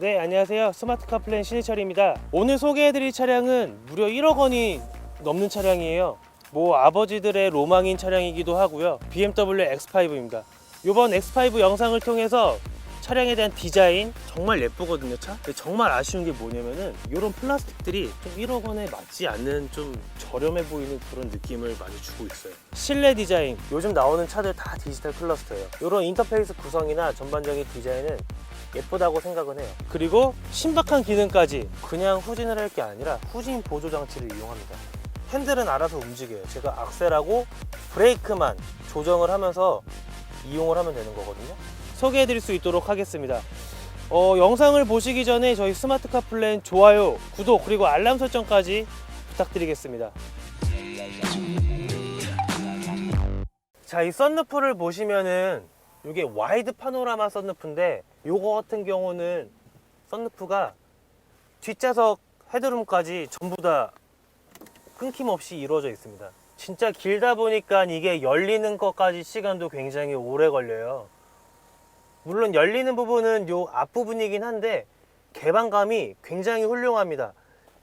네 안녕하세요. 스마트카 플랜 신희철입니다. 오늘 소개해드릴 차량은 무려 1억 원이 넘는 차량이에요. 뭐 아버지들의 로망인 차량이기도 하고요. BMW X5입니다. 이번 X5 영상을 통해서 차량에 대한 디자인 정말 예쁘거든요 차. 근데 정말 아쉬운 게 뭐냐면은 이런 플라스틱들이 좀 1억 원에 맞지 않는 좀 저렴해 보이는 그런 느낌을 많이 주고 있어요. 실내 디자인. 요즘 나오는 차들 다 디지털 클러스터예요. 이런 인터페이스 구성이나 전반적인 디자인은 예쁘다고 생각은 해요. 그리고 신박한 기능까지 그냥 후진을 할 게 아니라 후진 보조 장치를 이용합니다. 핸들은 알아서 움직여요. 제가 악셀하고 브레이크만 조정을 하면서 이용을 하면 되는 거거든요. 소개해 드릴 수 있도록 하겠습니다. 어, 영상을 보시기 전에 저희 스마트카 플랜 좋아요, 구독, 그리고 알람 설정까지 부탁드리겠습니다. 자, 이 썬루프를 보시면은 이게 와이드 파노라마 썬루프인데 요거 같은 경우는 썬루프가 뒷좌석 헤드룸까지 전부 다 끊김없이 이루어져 있습니다. 진짜 길다 보니까 이게 열리는 것까지 시간도 굉장히 오래 걸려요. 물론 열리는 부분은 요 앞부분이긴 한데 개방감이 굉장히 훌륭합니다.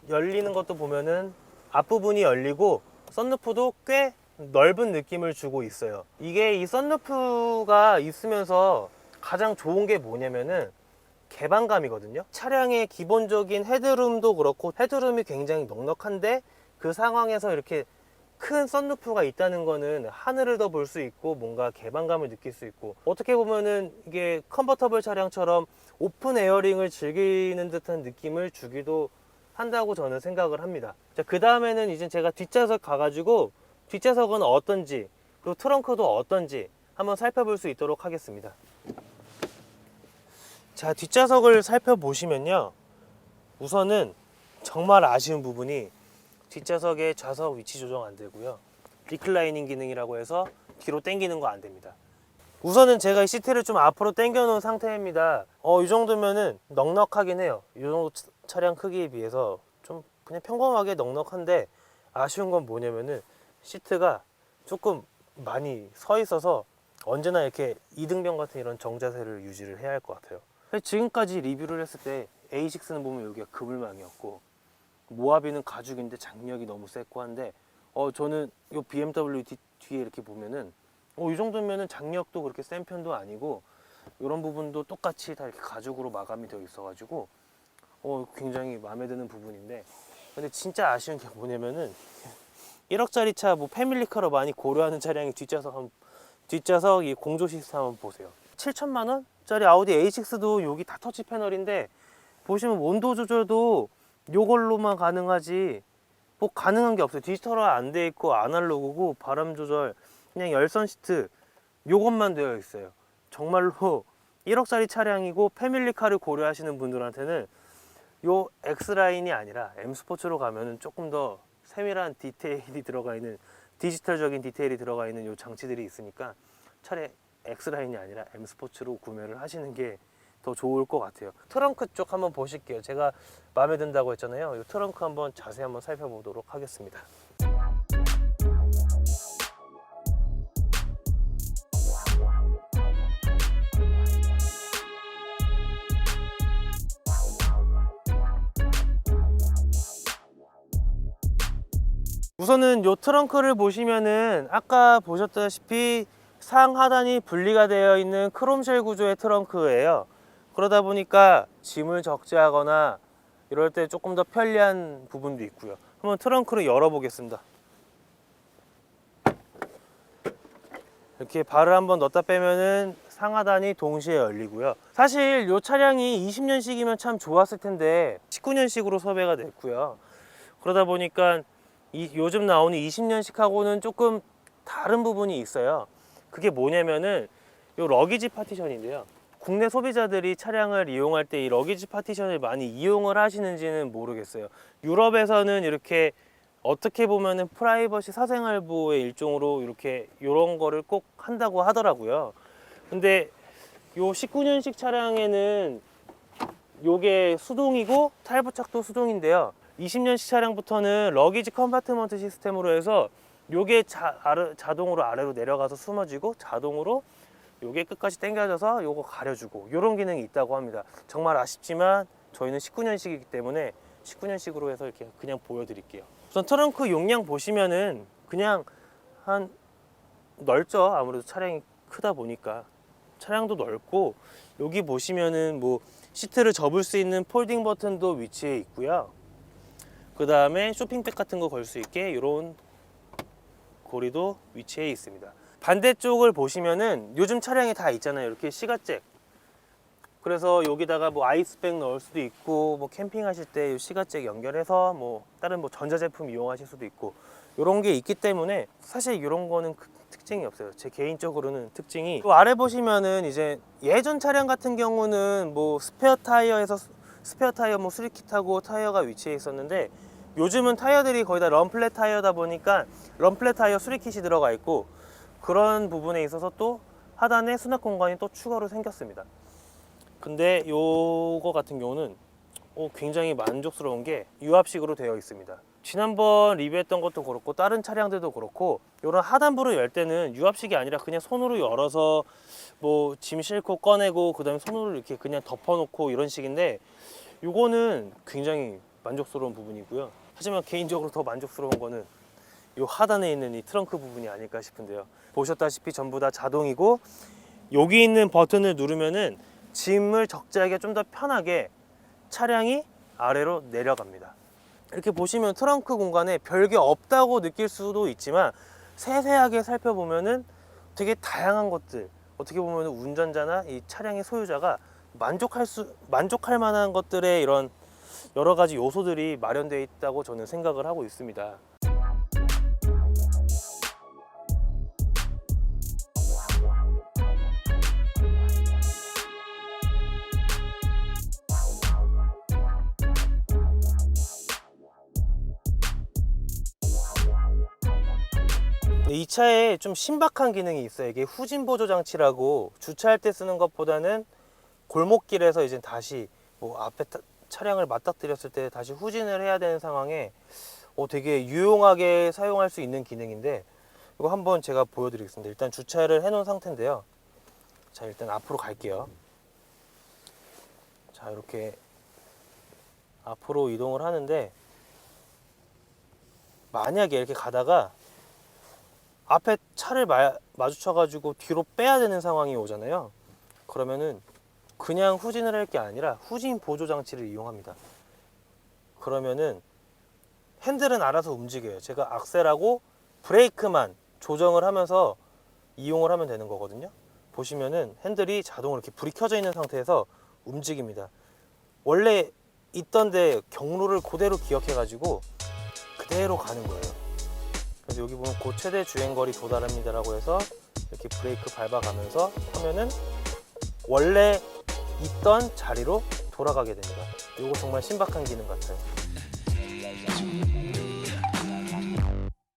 열리는 것도 보면은 앞부분이 열리고 썬루프도 꽤 넓은 느낌을 주고 있어요. 이게 이 썬루프가 있으면서 가장 좋은 게 뭐냐면은 개방감이거든요. 차량의 기본적인 헤드룸도 그렇고 헤드룸이 굉장히 넉넉한데 그 상황에서 이렇게 큰 썬루프가 있다는 거는 하늘을 더 볼 수 있고 뭔가 개방감을 느낄 수 있고 어떻게 보면은 이게 컨버터블 차량처럼 오픈 에어링을 즐기는 듯한 느낌을 주기도 한다고 저는 생각을 합니다. 자, 그 다음에는 이제 제가 뒷좌석 가가지고 뒷좌석은 어떤지 그리고 트렁크도 어떤지 한번 살펴볼 수 있도록 하겠습니다. 자, 뒷좌석을 살펴보시면요. 우선은 정말 아쉬운 부분이 뒷좌석의 좌석 위치 조정 안 되고요. 리클라이닝 기능이라고 해서 뒤로 당기는 거 안 됩니다. 우선은 제가 이 시트를 좀 앞으로 당겨 놓은 상태입니다. 어, 이 정도면은 넉넉하긴 해요. 이 정도 차- 차량 크기에 비해서 좀 그냥 평범하게 넉넉한데 아쉬운 건 뭐냐면은 시트가 조금 많이 서 있어서 언제나 이렇게 이등병 같은 이런 정자세를 유지를 해야 할 것 같아요. 지금까지 리뷰를 했을 때 A6는 보면 여기가 그물망이었고 모하비는 가죽인데 장력이 너무 셌고 한데 어 저는 이 BMW 뒤, 뒤에 이렇게 보면은 어, 이 정도면은 장력도 그렇게 센 편도 아니고 이런 부분도 똑같이 다 이렇게 가죽으로 마감이 되어 있어가지고 어 굉장히 마음에 드는 부분인데 근데 진짜 아쉬운 게 뭐냐면은 1억짜리 차 뭐 패밀리카로 많이 고려하는 차량이 뒷좌석 한 뒷좌석 이 공조 시스템 한번 보세요. 7천만 원짜리 아우디 A6도 여기 다 터치 패널인데 보시면 온도 조절도 요걸로만 가능하지 뭐 가능한 게 없어요. 디지털화 안 돼 있고 아날로그고 바람 조절 그냥 열선 시트 요것만 되어 있어요. 정말로 1억짜리 차량이고 패밀리카를 고려하시는 분들한테는 요 X라인이 아니라 M 스포츠로 가면은 조금 더 세밀한 디테일이 들어가 있는 디지털적인 디테일이 들어가 있는 요 장치들이 있으니까 차라리 X라인이 아니라 M 스포츠로 구매를 하시는 게 더 좋을 것 같아요. 트렁크 쪽 한번 보실게요. 제가 마음에 든다고 했잖아요. 이 트렁크 한번 자세히 한번 살펴보도록 하겠습니다. 우선은 요 트렁크를 보시면은 아까 보셨다시피 상하단이 분리가 되어 있는 크롬쉘 구조의 트렁크예요. 그러다 보니까 짐을 적재하거나 이럴 때 조금 더 편리한 부분도 있고요. 한번 트렁크를 열어보겠습니다. 이렇게 발을 한번 넣었다 빼면은 상하단이 동시에 열리고요. 사실 이 차량이 20년식이면 참 좋았을 텐데 19년식으로 섭외가 됐고요. 그러다 보니까 이 요즘 나오는 20년식하고는 조금 다른 부분이 있어요. 그게 뭐냐면은 요 러기지 파티션인데요. 국내 소비자들이 차량을 이용할 때 이 러기지 파티션을 많이 이용을 하시는지는 모르겠어요. 유럽에서는 이렇게 어떻게 보면은 프라이버시 사생활 보호의 일종으로 이렇게 이런 거를 꼭 한다고 하더라고요. 근데 요 19년식 차량에는 요게 수동이고 타일 부착도 수동인데요. 20년식 차량부터는 러기지 컴파트먼트 시스템으로 해서 요게 자, 아래, 자동으로 아래로 내려가서 숨어지고 자동으로 요게 끝까지 당겨져서 요거 가려주고 요런 기능이 있다고 합니다. 정말 아쉽지만 저희는 19년식이기 때문에 19년식으로 해서 이렇게 그냥 보여드릴게요. 우선 트렁크 용량 보시면은 그냥 한 넓죠. 아무래도 차량이 크다 보니까 차량도 넓고 여기 보시면은 뭐 시트를 접을 수 있는 폴딩 버튼도 위치해 있고요. 그 다음에 쇼핑백 같은 거 걸 수 있게 이런 고리도 위치해 있습니다. 반대쪽을 보시면은 요즘 차량에 다 있잖아요. 이렇게 시가잭. 그래서 여기다가 뭐 아이스백 넣을 수도 있고 뭐 캠핑하실 때이 시가잭 연결해서 뭐 다른 뭐 전자제품 이용하실 수도 있고 이런 게 있기 때문에 사실 이런 거는 그 특징이 없어요. 제 개인적으로는 특징이 또 아래 보시면은 이제 예전 차량 같은 경우는 뭐 스페어 타이어에서 스- 스페어 타이어 뭐 수리킷하고 타이어가 위치해 있었는데 요즘은 타이어들이 거의 다 럼플렛 타이어다 보니까 럼플렛 타이어 수리킷이 들어가 있고 그런 부분에 있어서 또 하단에 수납 공간이 또 추가로 생겼습니다. 근데 요거 같은 경우는 어, 굉장히 만족스러운 게 유압식으로 되어 있습니다. 지난번 리뷰했던 것도 그렇고 다른 차량들도 그렇고 이런 하단부를 열 때는 유압식이 아니라 그냥 손으로 열어서 뭐 짐 싣고 꺼내고 그 다음에 손으로 이렇게 그냥 덮어놓고 이런 식인데 요거는 굉장히 만족스러운 부분이고요. 하지만 개인적으로 더 만족스러운 거는 이 하단에 있는 이 트렁크 부분이 아닐까 싶은데요. 보셨다시피 전부 다 자동이고 여기 있는 버튼을 누르면은 짐을 적재하게 좀더 편하게 차량이 아래로 내려갑니다. 이렇게 보시면 트렁크 공간에 별게 없다고 느낄 수도 있지만 세세하게 살펴보면은 되게 다양한 것들 어떻게 보면 운전자나 이 차량의 소유자가 만족할 수 만족할 만한 것들의 이런 여러 가지 요소들이 마련되어 있다고 저는 생각을 하고 있습니다. 이 차에 좀 신박한 기능이 있어요. 이게 후진 보조 장치라고 주차할 때 쓰는 것보다는 골목길에서 이제 다시 뭐 앞에 타- 차량을 맞닥뜨렸을 때 다시 후진을 해야 되는 상황에 어, 되게 유용하게 사용할 수 있는 기능인데 이거 한번 제가 보여드리겠습니다. 일단 주차를 해놓은 상태인데요. 자 일단 앞으로 갈게요. 자 이렇게 앞으로 이동을 하는데 만약에 이렇게 가다가 앞에 차를 마, 마주쳐가지고 뒤로 빼야 되는 상황이 오잖아요. 그러면은 그냥 후진을 할 게 아니라 후진 보조 장치를 이용합니다. 그러면은 핸들은 알아서 움직여요. 제가 악셀하고 브레이크만 조정을 하면서 이용을 하면 되는 거거든요. 보시면은 핸들이 자동으로 이렇게 불이 켜져 있는 상태에서 움직입니다. 원래 있던데 경로를 그대로 기억해가지고 그대로 가는 거예요. 그래서 여기 보면 고 최대 주행거리 도달합니다라고 해서 이렇게 브레이크 밟아가면서 하면은 원래 있던 자리로 돌아가게 됩니다. 이거 정말 신박한 기능 같아요.